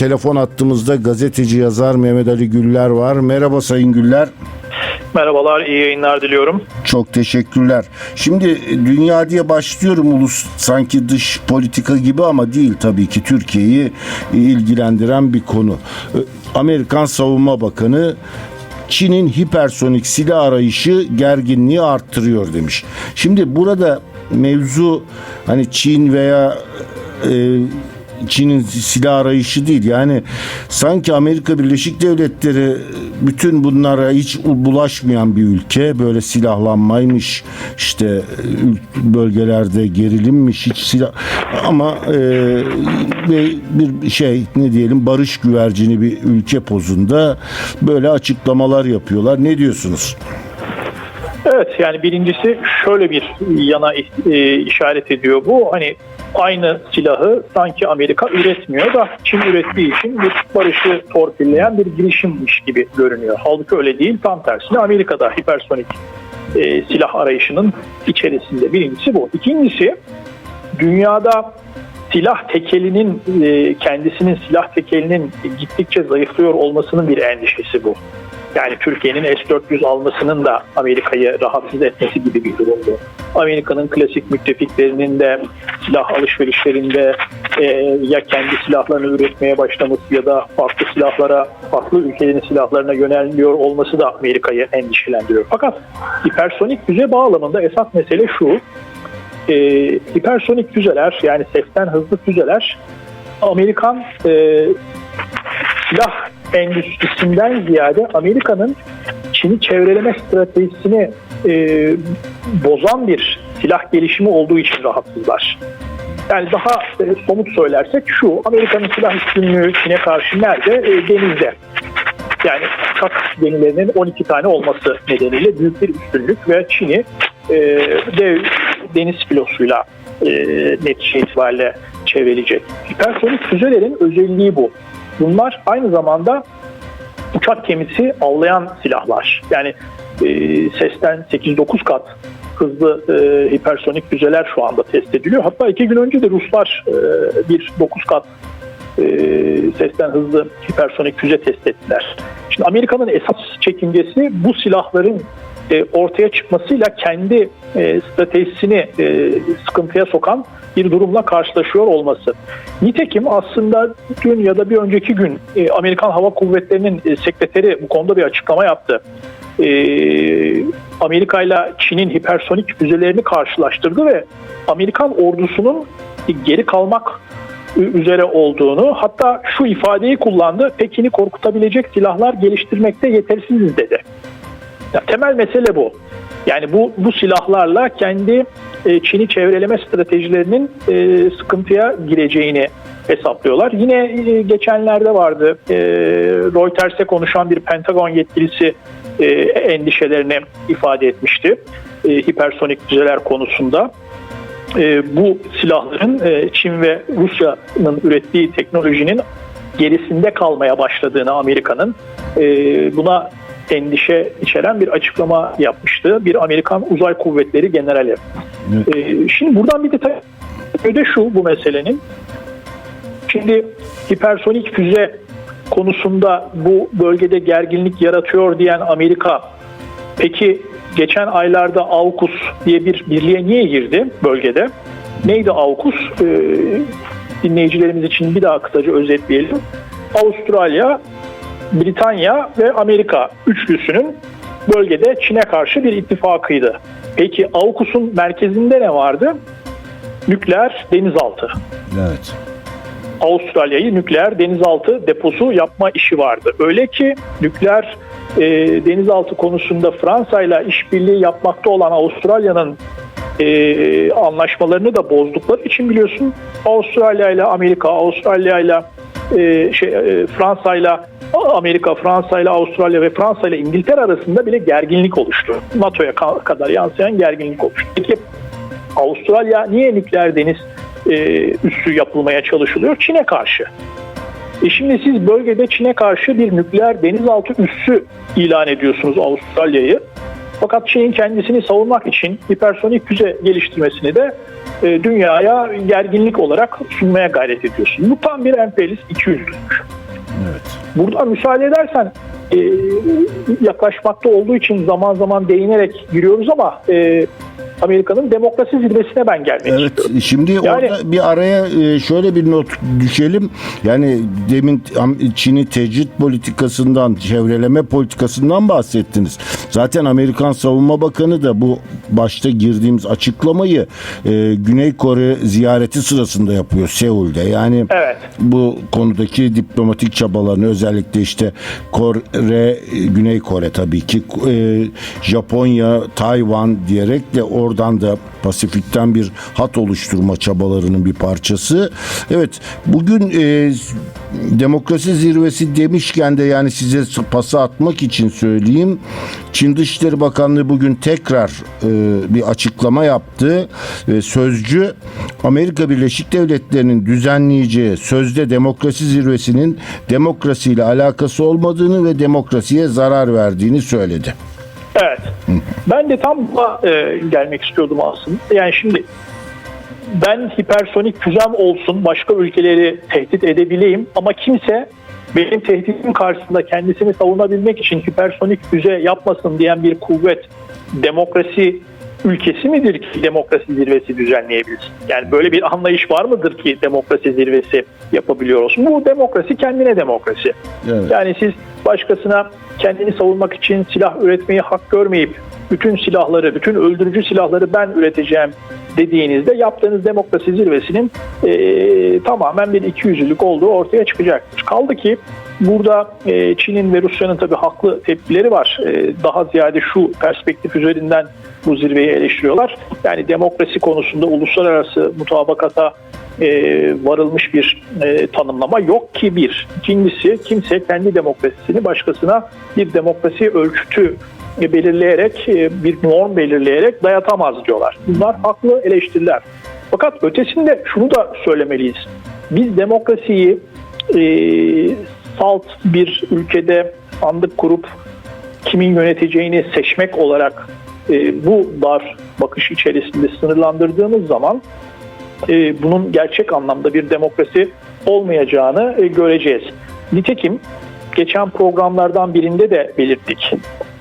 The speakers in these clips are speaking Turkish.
telefon attığımızda gazeteci yazar Mehmet Ali Güller var. Merhaba Sayın Güller. Merhabalar, iyi yayınlar diliyorum. Çok teşekkürler. Şimdi dünya diye başlıyorum ulus sanki dış politika gibi ama değil tabii ki Türkiye'yi ilgilendiren bir konu. E, Amerikan Savunma Bakanı Çin'in hipersonik silah arayışı gerginliği arttırıyor demiş. Şimdi burada mevzu hani Çin veya e, Çin'in silah arayışı değil. Yani sanki Amerika Birleşik Devletleri bütün bunlara hiç bulaşmayan bir ülke. Böyle silahlanmaymış işte bölgelerde gerilimmiş hiç silah ama e, bir şey ne diyelim barış güvercini bir ülke pozunda böyle açıklamalar yapıyorlar. Ne diyorsunuz? Evet yani birincisi şöyle bir yana e, işaret ediyor bu. Hani aynı silahı sanki Amerika üretmiyor da Çin ürettiği için bir barışı torpilleyen bir girişimmiş gibi görünüyor. Halbuki öyle değil. Tam tersine Amerika'da hipersonik e, silah arayışının içerisinde. Birincisi bu. İkincisi dünyada silah tekelinin e, kendisinin silah tekelinin gittikçe zayıflıyor olmasının bir endişesi bu. Yani Türkiye'nin S-400 almasının da Amerika'yı rahatsız etmesi gibi bir durumdu. Amerika'nın klasik müttefiklerinin de silah alışverişlerinde e, ya kendi silahlarını üretmeye başlaması ya da farklı silahlara, farklı ülkelerin silahlarına yönelmiyor olması da Amerika'yı endişelendiriyor. Fakat hipersonik füze bağlamında esas mesele şu, e, hipersonik füzeler yani sesten hızlı füzeler Amerikan e, silah endüstrisinden ziyade Amerika'nın Çin'i çevreleme stratejisini e, bozan bir silah gelişimi olduğu için rahatsızlar. Yani daha e, somut söylersek şu, Amerika'nın silah üstünlüğü Çin'e karşı nerede? E, denizde. Yani uçak gemilerinin 12 tane olması nedeniyle büyük bir üstünlük ve Çin'i e, dev deniz filosuyla e, netice itibariyle çevreleyecek. Hipersonik füzelerin özelliği bu. Bunlar aynı zamanda uçak gemisi avlayan silahlar. Yani e, sesten 8-9 kat hızlı e, hipersonik füzeler şu anda test ediliyor. Hatta iki gün önce de Ruslar e, bir 9 kat e, sesten hızlı hipersonik füze test ettiler. Şimdi Amerika'nın esas çekincesi bu silahların e, ortaya çıkmasıyla kendi e, stratejisini e, sıkıntıya sokan bir durumla karşılaşıyor olması. Nitekim aslında dün ya da bir önceki gün e, Amerikan Hava Kuvvetleri'nin e, sekreteri bu konuda bir açıklama yaptı. E, Amerika ile Çin'in hipersonik füzelerini karşılaştırdı ve Amerikan ordusunun geri kalmak üzere olduğunu hatta şu ifadeyi kullandı Pekin'i korkutabilecek silahlar geliştirmekte yetersiziz dedi. Ya, temel mesele bu. Yani bu bu silahlarla kendi Çin'i çevreleme stratejilerinin e, sıkıntıya gireceğini hesaplıyorlar. Yine e, geçenlerde vardı e, Reuters'e konuşan bir Pentagon yetkilisi e, endişelerini ifade etmişti e, hipersonik füzeler konusunda. E, bu silahların e, Çin ve Rusya'nın ürettiği teknolojinin gerisinde kalmaya başladığını Amerika'nın e, buna endişe içeren bir açıklama yapmıştı. Bir Amerikan Uzay Kuvvetleri Generali. Evet. Ee, şimdi buradan bir detay de şu bu meselenin. Şimdi hipersonik füze konusunda bu bölgede gerginlik yaratıyor diyen Amerika peki geçen aylarda AUKUS diye bir birliğe niye girdi bölgede? Neydi AUKUS? Ee, dinleyicilerimiz için bir daha kısaca özetleyelim. Avustralya, Britanya ve Amerika üçlüsünün bölgede Çin'e karşı bir ittifakıydı. Peki AUKUS'un merkezinde ne vardı? Nükleer denizaltı. Evet. Avustralya'yı nükleer denizaltı deposu yapma işi vardı. Öyle ki nükleer e, denizaltı konusunda Fransa ile işbirliği yapmakta olan Avustralya'nın e, anlaşmalarını da bozdukları için biliyorsun Avustralya ile Amerika, Avustralya ile e, şey, e, Fransa ile Amerika, Fransa ile Avustralya ve Fransa ile İngiltere arasında bile gerginlik oluştu. NATO'ya kadar yansıyan gerginlik oluştu. Peki Avustralya niye nükleer deniz e, üssü yapılmaya çalışılıyor? Çin'e karşı. E şimdi siz bölgede Çin'e karşı bir nükleer denizaltı üssü ilan ediyorsunuz Avustralya'yı. Fakat Çin'in kendisini savunmak için hipersonik füze geliştirmesini de e, dünyaya gerginlik olarak sunmaya gayret ediyorsun. Bu tam bir emperyalist ikiyüzlülük. Evet. Burada müsaade edersen e, yaklaşmakta olduğu için zaman zaman değinerek giriyoruz ama e, Amerika'nın demokrasi zirvesine ben gelmek Evet istiyorum. şimdi Yani- orada bir araya e, şöyle bir not düşelim. Yani demin Çin'in tecrit politikasından, çevreleme politikasından bahsettiniz. Zaten Amerikan Savunma Bakanı da bu başta girdiğimiz açıklamayı e, Güney Kore ziyareti sırasında yapıyor Seul'de. Yani Evet. bu konudaki diplomatik çabalarını özellikle işte Kore, Güney Kore tabii ki e, Japonya, Tayvan diyerek de oradan da Pasifik'ten bir hat oluşturma çabalarının bir parçası. Evet bugün e, demokrasi zirvesi demişken de yani size pası atmak için söyleyeyim. Çin Dışişleri Bakanlığı bugün tekrar e, bir açıklama yaptı. E, sözcü Amerika Birleşik Devletleri'nin düzenleyeceği sözde demokrasi zirvesinin demokrasiyle alakası olmadığını ve demokrasiye zarar verdiğini söyledi. Evet. Ben de tam buna e, gelmek istiyordum aslında. Yani şimdi ben hipersonik füzem olsun, başka ülkeleri tehdit edebileyim ama kimse benim tehditim karşısında kendisini savunabilmek için hipersonik füze yapmasın diyen bir kuvvet demokrasi ülkesi midir ki demokrasi zirvesi düzenleyebilsin? Yani böyle bir anlayış var mıdır ki demokrasi zirvesi yapabiliyor olsun? Bu demokrasi kendine demokrasi. Evet. Yani siz başkasına kendini savunmak için silah üretmeyi hak görmeyip bütün silahları, bütün öldürücü silahları ben üreteceğim dediğinizde yaptığınız demokrasi zirvesinin eee, tamamen bir ikiyüzlülük olduğu ortaya çıkacaktır. Kaldı ki burada eee, Çin'in ve Rusya'nın tabii haklı tepkileri var. Eee, daha ziyade şu perspektif üzerinden bu zirveyi eleştiriyorlar. Yani demokrasi konusunda uluslararası mutabakata e, varılmış bir e, tanımlama yok ki bir. İkincisi kimse kendi demokrasisini başkasına bir demokrasi ölçütü e, belirleyerek e, bir norm belirleyerek dayatamaz diyorlar. Bunlar haklı eleştiriler. Fakat ötesinde şunu da söylemeliyiz. Biz demokrasiyi e, salt bir ülkede sandık kurup kimin yöneteceğini seçmek olarak e, bu dar bakış içerisinde sınırlandırdığımız zaman e, bunun gerçek anlamda bir demokrasi olmayacağını e, göreceğiz. Nitekim geçen programlardan birinde de belirttik.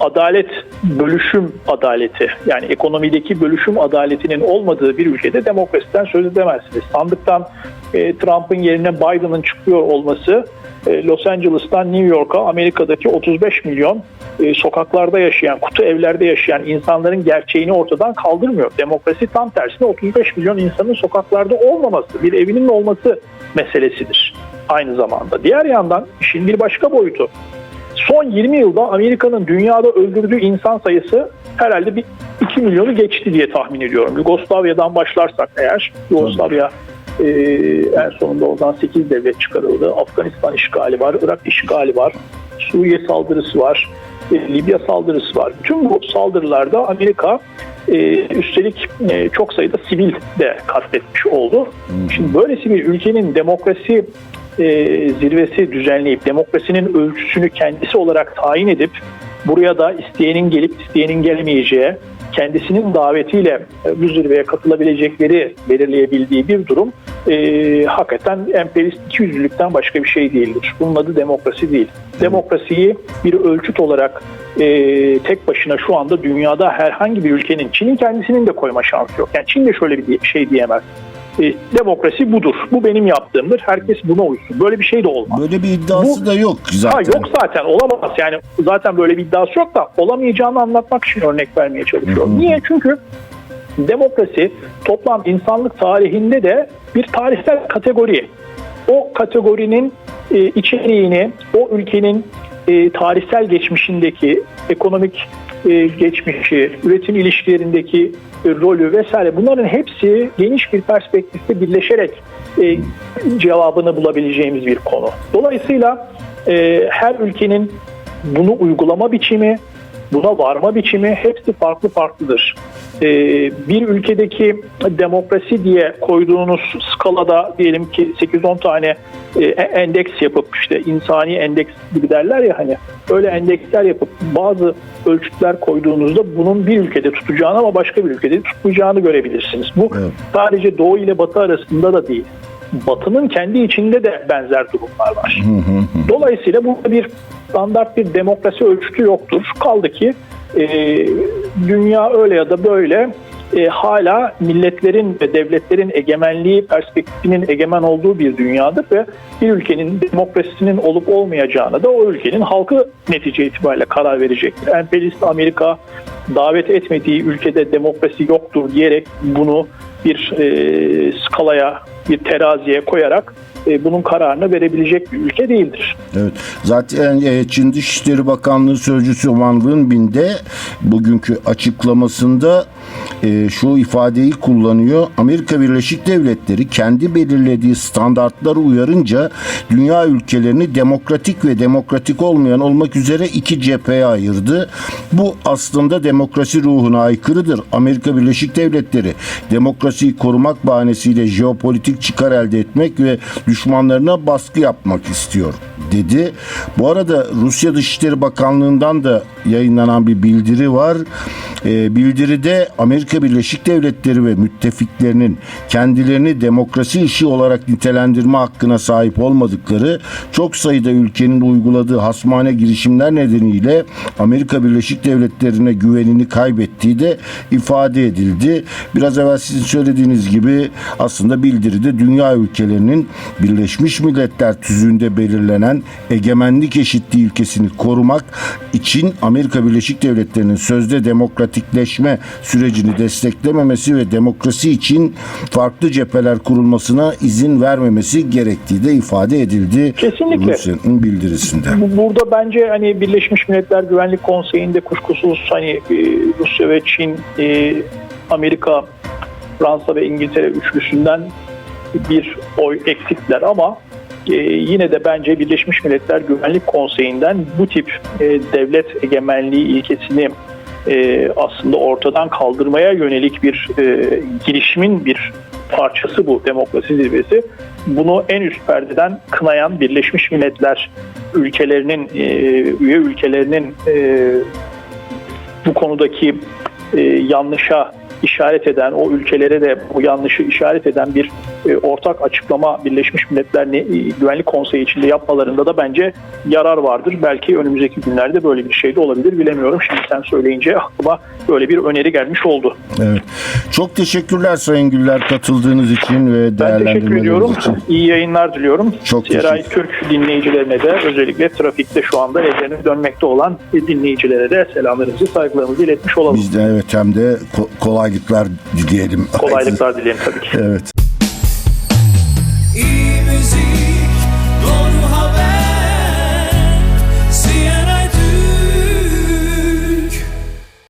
Adalet, bölüşüm adaleti yani ekonomideki bölüşüm adaletinin olmadığı bir ülkede demokrasiden söz edemezsiniz. Sandıktan e, Trump'ın yerine Biden'ın çıkıyor olması e, Los Angeles'tan New York'a Amerika'daki 35 milyon e, sokaklarda yaşayan, kutu evlerde yaşayan insanların gerçeğini ortadan kaldırmıyor. Demokrasi tam tersine 35 milyon insanın sokaklarda olmaması, bir evinin olması meselesidir aynı zamanda. Diğer yandan işin bir başka boyutu. Son 20 yılda Amerika'nın dünyada öldürdüğü insan sayısı herhalde bir 2 milyonu geçti diye tahmin ediyorum. Yugoslavya'dan başlarsak eğer, Yugoslavya e, en sonunda oradan 8 devlet çıkarıldı. Afganistan işgali var, Irak işgali var, Suriye saldırısı var, e, Libya saldırısı var. Bütün bu saldırılarda Amerika e, üstelik e, çok sayıda sivil de kastetmiş oldu. Şimdi böylesi bir ülkenin demokrasi e, zirvesi düzenleyip demokrasinin ölçüsünü kendisi olarak tayin edip buraya da isteyenin gelip isteyenin gelmeyeceği kendisinin davetiyle e, bu zirveye katılabilecekleri belirleyebildiği bir durum e, hakikaten emperyalist ikiyüzlülükten başka bir şey değildir. Bunun adı demokrasi değil. Demokrasiyi bir ölçüt olarak e, tek başına şu anda dünyada herhangi bir ülkenin, Çin'in kendisinin de koyma şansı yok. Yani Çin de şöyle bir şey diyemez. E, demokrasi budur. Bu benim yaptığımdır. Herkes buna uysun. Böyle bir şey de olmaz. Böyle bir iddiası Bu- da yok zaten. Ha, yok zaten olamaz. Yani zaten böyle bir iddiası yok da olamayacağını anlatmak için örnek vermeye çalışıyorum. Niye? Çünkü demokrasi toplam insanlık tarihinde de bir tarihsel kategori. O kategorinin e, içeriğini o ülkenin e, tarihsel geçmişindeki ekonomik e, geçmişi, üretim ilişkilerindeki e, rolü vesaire bunların hepsi geniş bir perspektifte birleşerek e, cevabını bulabileceğimiz bir konu. Dolayısıyla e, her ülkenin bunu uygulama biçimi, buna varma biçimi hepsi farklı farklıdır. e, bir ülkedeki demokrasi diye koyduğunuz skalada diyelim ki 8-10 tane e, endeks yapıp işte insani endeks gibi derler ya hani öyle endeksler yapıp bazı ölçütler koyduğunuzda bunun bir ülkede tutacağını ama başka bir ülkede tutmayacağını görebilirsiniz. Bu Evet. sadece Doğu ile Batı arasında da değil. Batı'nın kendi içinde de benzer durumlar var. Dolayısıyla burada bir standart bir demokrasi ölçütü yoktur. Kaldı ki e, dünya öyle ya da böyle e, hala milletlerin ve devletlerin egemenliği perspektifinin egemen olduğu bir dünyadır ve bir ülkenin demokrasisinin olup olmayacağını da o ülkenin halkı netice itibariyle karar verecektir. Emperyalist Amerika davet etmediği ülkede demokrasi yoktur diyerek bunu bir e, skalaya, bir teraziye koyarak e, bunun kararını verebilecek bir ülke değildir. Evet. Zaten e, Çin Dışişleri Bakanlığı Sözcüsü Wang Wenbin de bugünkü açıklamasında e, şu ifadeyi kullanıyor. Amerika Birleşik Devletleri kendi belirlediği standartları uyarınca dünya ülkelerini demokratik ve demokratik olmayan olmak üzere iki cepheye ayırdı. Bu aslında demokrasi ruhuna aykırıdır. Amerika Birleşik Devletleri demokrasiyi korumak bahanesiyle jeopolitik çıkar elde etmek ve düşmanlarına baskı yapmak istiyor dedi. Bu arada Rusya Dışişleri Bakanlığı'ndan da yayınlanan bir bildiri var. Ee, bildiride Amerika Birleşik Devletleri ve müttefiklerinin kendilerini demokrasi işi olarak nitelendirme hakkına sahip olmadıkları çok sayıda ülkenin uyguladığı hasmane girişimler nedeniyle Amerika Birleşik Devletleri'ne güvenini kaybettiği de ifade edildi. Biraz evvel sizin söylediğiniz gibi aslında bildiride dünya ülkelerinin Birleşmiş Milletler tüzüğünde belirlenen egemenlik eşitliği ilkesini korumak için Amerika Birleşik Devletleri'nin sözde demokratikleşme sürecini desteklememesi ve demokrasi için farklı cepheler kurulmasına izin vermemesi gerektiği de ifade edildi. Kesinlikle. Rusya'nın bildirisinde. Bu- Burada bence hani Birleşmiş Milletler Güvenlik Konseyi'nde kuşkusuz hani e, Rusya ve Çin, e, Amerika, Fransa ve İngiltere üçlüsünden bir oy eksikler ama e, yine de bence Birleşmiş Milletler Güvenlik Konseyi'nden bu tip e, devlet egemenliği ilkesini e, aslında ortadan kaldırmaya yönelik bir e, girişimin bir parçası bu demokrasi zirvesi. Bunu en üst perdeden kınayan Birleşmiş Milletler ülkelerinin, e, üye ülkelerinin e, bu konudaki e, yanlışa işaret eden, o ülkelere de bu yanlışı işaret eden bir ortak açıklama Birleşmiş Milletler e, Güvenlik Konseyi içinde yapmalarında da bence yarar vardır. Belki önümüzdeki günlerde böyle bir şey de olabilir bilemiyorum. Şimdi sen söyleyince aklıma böyle bir öneri gelmiş oldu. Evet. Çok teşekkürler Sayın Güller katıldığınız için ve Ben teşekkür ediyorum. için. İyi yayınlar diliyorum. Çok teşekkür- Türk dinleyicilerine de özellikle trafikte şu anda evlerine dönmekte olan dinleyicilere de selamlarımızı, saygılarımızı iletmiş olalım. Biz de evet hem de ko- kolaylıklar dileyelim. Kolaylıklar dilerim tabii ki. Evet. İyi